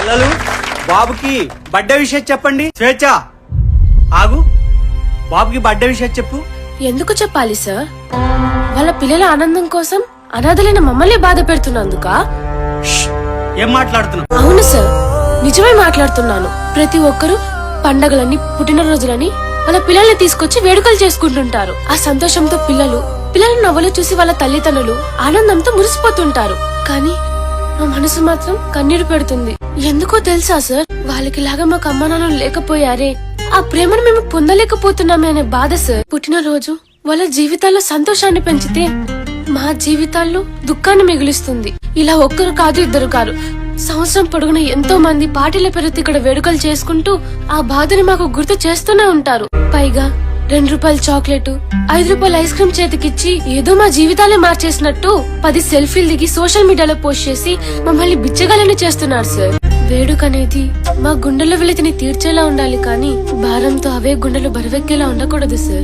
పిల్లలు బాబుకి బర్త్డే విషయం చెప్పండి. స్వేచ్ఛ. ఆగు. బాబుకి బర్త్డే విషయం చెప్పు. ఎందుకు చెప్పాలి సార్? వాళ్ళ పిల్లల ఆనందం కోసం అనాథలైన మమ్మల్ని బాధ పెడుతున్నందుక? ఏం మాట్లాడుతున్నావు? అవును సార్. నిజమే మాట్లాడుతున్నాను. ప్రతి ఒక్కరూ పండగలని పుట్టినరోజులని వాళ్ళ పిల్లల్ని తీసుకొచ్చి వేడుకలు చేసుకుంటుంటారు. ఆ సంతోషంతో పిల్లలు పిల్లల నవ్వులు చూసి వాళ్ళ తల్లిదండ్రులు ఆనందంతో మురిసిపోతుంటారు. కానీ నా మనసు మాత్రం కన్నీరు పెడుతుంది. ఎందుకో తెలుసా సార్? వాళ్ళకి లాగా మాకు అమ్మ నాన్న లేకపోయారే. ఆ ప్రేమను మేము పొందలేకపోతున్నామే అనే బాధ సార్. పుట్టినరోజు వాళ్ళ జీవితాల్లో సంతోషాన్ని పెంచితే మా జీవితాల్లో దుఃఖాన్ని మిగులుస్తుంది. ఇలా ఒక్కరు కాదు ఇద్దరు కాదు సంవత్సరం పొడుగున ఎంతో మంది పార్టీల పేరుతో ఇక్కడ వేడుకలు చేసుకుంటూ ఆ బాధని మాకు గుర్తు చేస్తూనే ఉంటారు. పైగా రెండు రూపాయల చాక్లెట్ ఐదు రూపాయల ఐస్ క్రీమ్ చేతికిచ్చి ఏదో మా జీవితాలే మార్చేసినట్టు పది సెల్ఫీలు దిగి సోషల్ మీడియాలో పోస్ట్ చేసి మమ్మల్ని బిచ్చగాలని చేస్తున్నారు సార్. వేడుక అనేది మా గుండెల వెలితిని తీర్చేలా ఉండాలి కానీ భారంతో అవే గుండెలు బరువెక్కేలా ఉండకూడదు సార్.